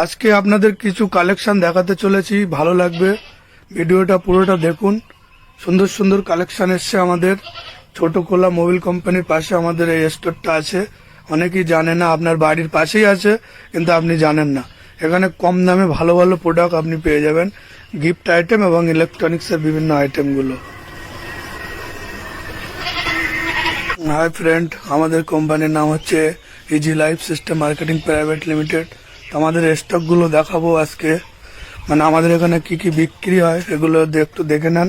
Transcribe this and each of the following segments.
আজকে আপনাদের কিছু কালেকশন দেখাতে চলেছি, ভালো লাগবে। ভিডিওটা পুরোটা দেখুন। সুন্দর সুন্দর কালেকশন এসছে আমাদের। ছোট কোলা মোবিল কোম্পানির পাশে আমাদের এই স্টোরটা আছে। অনেকেই জানে না, আপনার বাড়ির পাশেই আছে, কিন্তু আপনি জানেন না। এখানে কম দামে ভালো ভালো প্রোডাক্ট আপনি পেয়ে যাবেন। গিফট আইটেম এবং ইলেকট্রনিক্সের বিভিন্ন আইটেমগুলো হাই ফ্রেন্ড আমাদের কোম্পানির নাম হচ্ছে easy life system marketing private limited আমাদের স্টকগুলো দেখাবো আজকে। মানে আমাদের এখানে কি কি বিক্রি হয় এগুলো একটু দেখে নেন।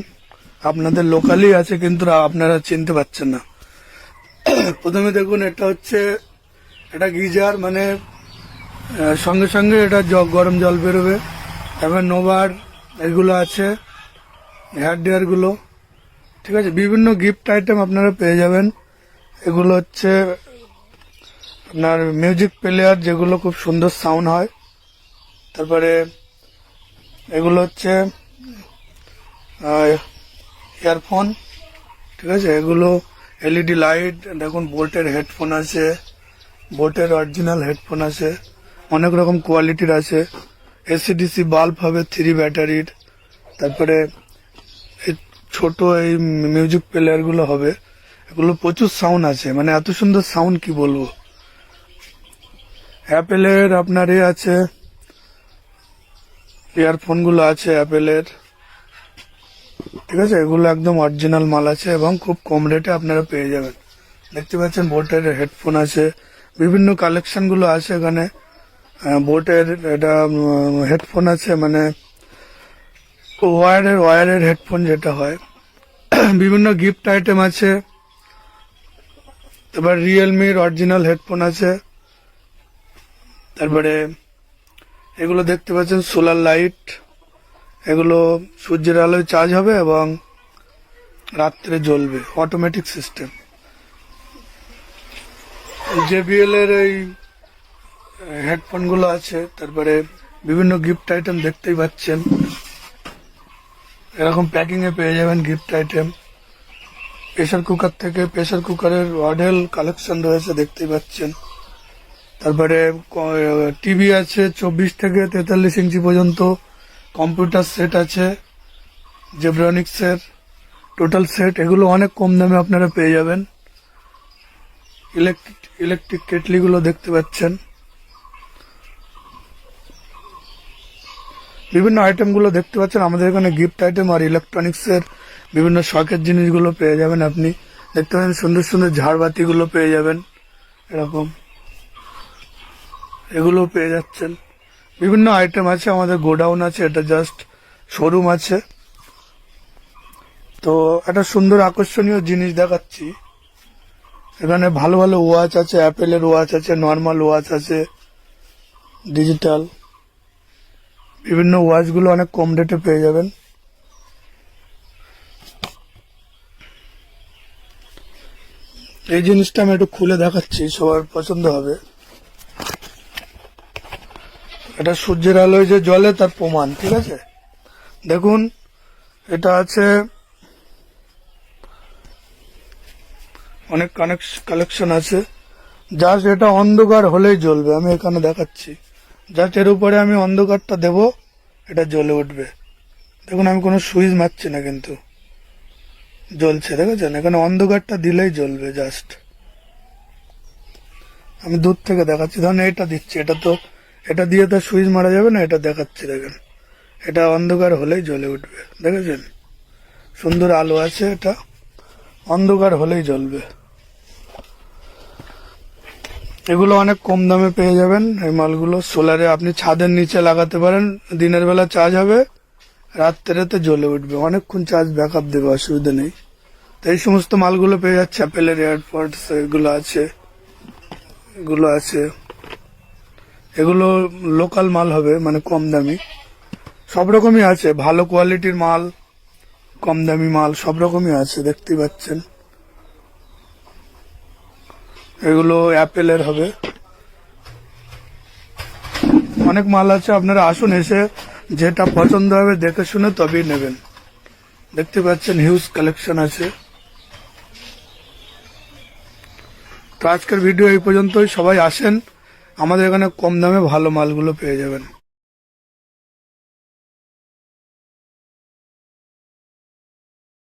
আপনাদের লোকালি আছে কিন্তু আপনারা চিনতে পারছেন না। প্রথমে দেখুন, এটা হচ্ছে, এটা গিজার মানে সঙ্গে সঙ্গে এটা গরম জল বেরোবে। তারপর নোভার, এগুলো আছে, হেয়ার ড্রায়ারগুলো ঠিক আছে, বিভিন্ন গিফট আইটেম আপনারা পেয়ে যাবেন। এগুলো হচ্ছে আপনার মিউজিক প্লেয়ার যেগুলো খুব সুন্দর সাউন্ড হয়, তারপরে এগুলো হচ্ছে ইয়ারফোন ঠিক আছে? এগুলো এলইডি লাইট দেখুন বোটের হেডফোন আছে বোটের অরিজিনাল হেডফোন আছে, অনেক রকম কোয়ালিটির আছে। এসিডিসি বাল্ব হবে থ্রি ব্যাটারির তারপরে ছোট এই মিউজিক প্লেয়ারগুলো হবে। এগুলো প্রচুর সাউন্ড আছে মানে এত সুন্দর সাউন্ড কি বলব? অ্যাপেলের আপনার এ আছে। ইয়ারফোনগুলো আছে অ্যাপেলের ঠিক আছে? এগুলো একদম অরিজিনাল মাল আছে এবং খুব কম রেটে আপনারা পেয়ে যাবেন। দেখতে পাচ্ছেন বোটের হেডফোন আছে। বিভিন্ন কালেকশনগুলো আছে এখানে। বোটের এটা হেডফোন আছে মানে ওয়ারের ওয়ারের হেডফোন যেটা হয়। বিভিন্ন গিফট আইটেম আছে। তারপর রিয়েলমির অরিজিনাল হেডফোন আছে। তারপরে এগুলো দেখতে পাচ্ছেন সোলার লাইট, এগুলো সূর্যের আলোয় চার্জ হবে এবং রাত্রে জ্বলবে অটোমেটিক সিস্টেম জেবিএল এর এই হেডফোনগুলো আছে, তারপরে বিভিন্ন গিফট আইটেম দেখতেই পাচ্ছেন। এরকম প্যাকিং এ পেয়ে যাবেন গিফট আইটেম প্রেসার কুকার থেকে প্রেসার কুকারের মডেল কালেকশন রয়েছে, দেখতেই পাচ্ছেন। তারপরে টিভি আছে, চব্বিশ থেকে তেতাল্লিশ ইঞ্চি পর্যন্ত, কম্পিউটার সেট আছে জেব্রনিক্সের টোটাল সেট, এগুলো অনেক কম দামে আপনারা পেয়ে যাবেন। ইলেকট্রিক ইলেকট্রিক কেটলিগুলো দেখতে পাচ্ছেন। বিভিন্ন আইটেমগুলো দেখতে পাচ্ছেন। আমাদের এখানে গিফট আইটেম আর ইলেকট্রনিক্সের বিভিন্ন শখের জিনিসগুলো পেয়ে যাবেন আপনি। দেখতে পাচ্ছেন সুন্দর সুন্দর ঝাড়বাতিগুলো পেয়ে যাবেন, এরকম। এগুলো পেয়ে যাচ্ছেন। বিভিন্ন আইটেম আছে, আমাদের গোডাউন আছে, এটা জাস্ট শোরুম আছে। তো একটা সুন্দর আকর্ষণীয় জিনিস দেখাচ্ছি। এখানে ভালো ভালো ওয়াচ আছে অ্যাপেলের ওয়াচ আছে নর্মাল ওয়াচ আছে ডিজিটাল বিভিন্ন ওয়াচগুলো অনেক কম রেটে পেয়ে যাবেন। এই জিনিসটা আমি একটু খুলে দেখাচ্ছি, সবার পছন্দ হবে। এটা সূর্যের আলোয় যে জলে তার প্রমাণ, ঠিক আছে? দেখুন, এটা আছে অনেক কালেকশন আছে। জাস্ট এটা অন্ধকার হলেই জ্বলবে, আমি এখানে দেখাচ্ছি। জাস্ট এর উপরে আমি অন্ধকারটা দেব, এটা জ্বলে উঠবে। দেখুন, আমি কোনো সুইচ মারছি না কিন্তু। জ্বলছে, দেখেছেন? এখানে অন্ধকারটা দিলেই জ্বলবে জাস্ট। আমি দূর থেকে দেখাচ্ছি। ধরুন এটা দিচ্ছি, এটা তো এটা দিয়ে তো সুইচ মারা যাবে না, এটা দেখাচ্ছি, দেখেন। এটা অন্ধকার হলেই জ্বলে উঠবে, দেখেছেন? সুন্দর আলো আছে এটা, অন্ধকার হলেই জ্বলবে। এগুলো অনেক কম দামে পেয়ে যাবেন, এই মালগুলো। সোলারে আপনি ছাদের নিচে লাগাতে পারেন, দিনের বেলা চার্জ হবে, রাত্রেতে জ্বলে উঠবে। অনেকক্ষণ চার্জ ব্যাকআপ দেবে, অসুবিধা নেই। তো এই সমস্ত মালগুলো পেয়ে যাচ্ছে অ্যাপেলের এয়ারপডস এগুলো আছে এগুলো আছে। এগুলো লোকাল মাল হবে মানে কম দামি। সব রকমই আছে, ভালো কোয়ালিটির মাল, কম দামি মাল, সব রকমই আছে দেখতে পাচ্ছেন। এগুলো অ্যাপেলের হবে। অনেক মাল আছে, আপনারা আসুন এসে যেটা পছন্দ হবে দেখে শুনে তবেই নেবেন। দেখতে পাচ্ছেন হিউজ কালেকশন আছে। তো আজকের ভিডিও এই পর্যন্তই, সবাই আসেন। আমাদের এখানে কম দামে ভালো মালগুলো পেয়ে যাবেন।